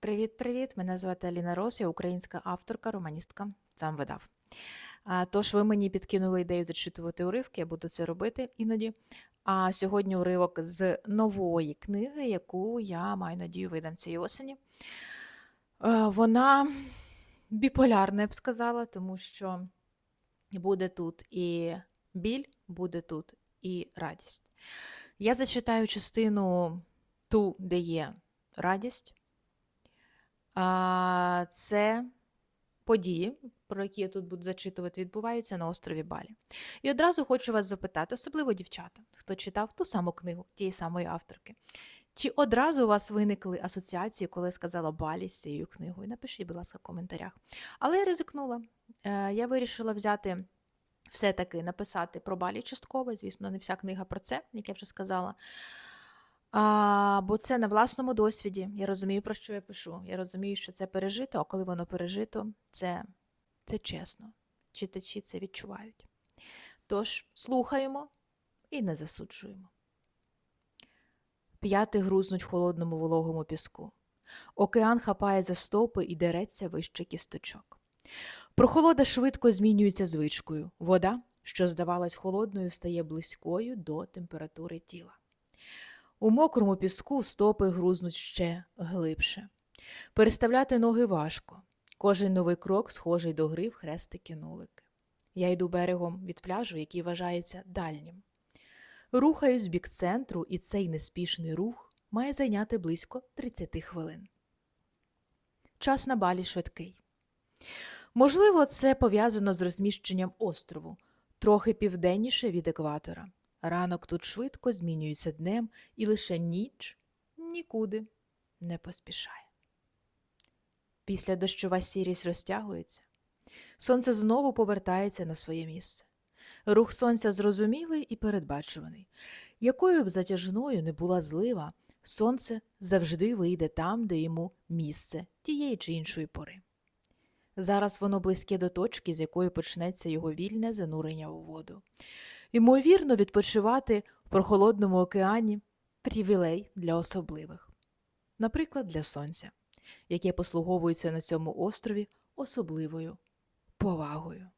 Привіт-привіт! Мене звати Аліна Рос, я українська авторка, романістка, сам видав. Тож ви мені підкинули ідею зачитувати уривки, я буду це робити іноді. А сьогодні уривок з нової книги, яку я маю надію видам цієї осені. Вона біполярна, я б сказала, тому що буде тут і біль, буде тут і радість. Я зачитаю частину ту, де є радість. Це події, про які я тут буду зачитувати, відбуваються на острові Балі. І одразу хочу вас запитати, особливо дівчата, хто читав ту саму книгу тієї самої авторки. Чи одразу у вас виникли асоціації, коли я сказала Балі з цією книгою? Напишіть, будь ласка, в коментарях. Але я ризикнула. Е, Я вирішила взяти все-таки написати про Балі частково. Звісно, не вся книга про це, як я вже сказала. А, бо це на власному досвіді. Я розумію, про що я пишу. Я розумію, що це пережито, а коли воно пережито, це, це чесно. Читачі це відчувають. Тож, слухаємо і не засуджуємо. П'яти грузнуть в холодному вологому піску. Океан хапає за стопи і дереться вище кісточок. Прохолода швидко змінюється звичкою. Вода, що здавалась холодною, стає близькою до температури тіла. У мокрому піску стопи грузнуть ще глибше. Переставляти ноги важко. Кожен новий крок схожий до гри в хрестики нулики. Я йду берегом від пляжу, який вважається дальнім. Рухаюсь в бік центру, і цей неспішний рух має зайняти близько 30 хвилин. Час на балі швидкий. Можливо, це пов'язано з розміщенням острову, трохи південніше від екватора. Ранок тут швидко змінюється днем, і лише ніч нікуди не поспішає. Після дощова сірість розтягується. Сонце знову повертається на своє місце. Рух сонця зрозумілий і передбачуваний. Якою б затяжною не була злива, сонце завжди вийде там, де йому місце тієї чи іншої пори. Зараз воно близьке до точки, з якої почнеться його вільне занурення у воду. Ймовірно, відпочивати в прохолодному океані привілей для особливих, наприклад, для сонця, яке послуговується на цьому острові особливою повагою.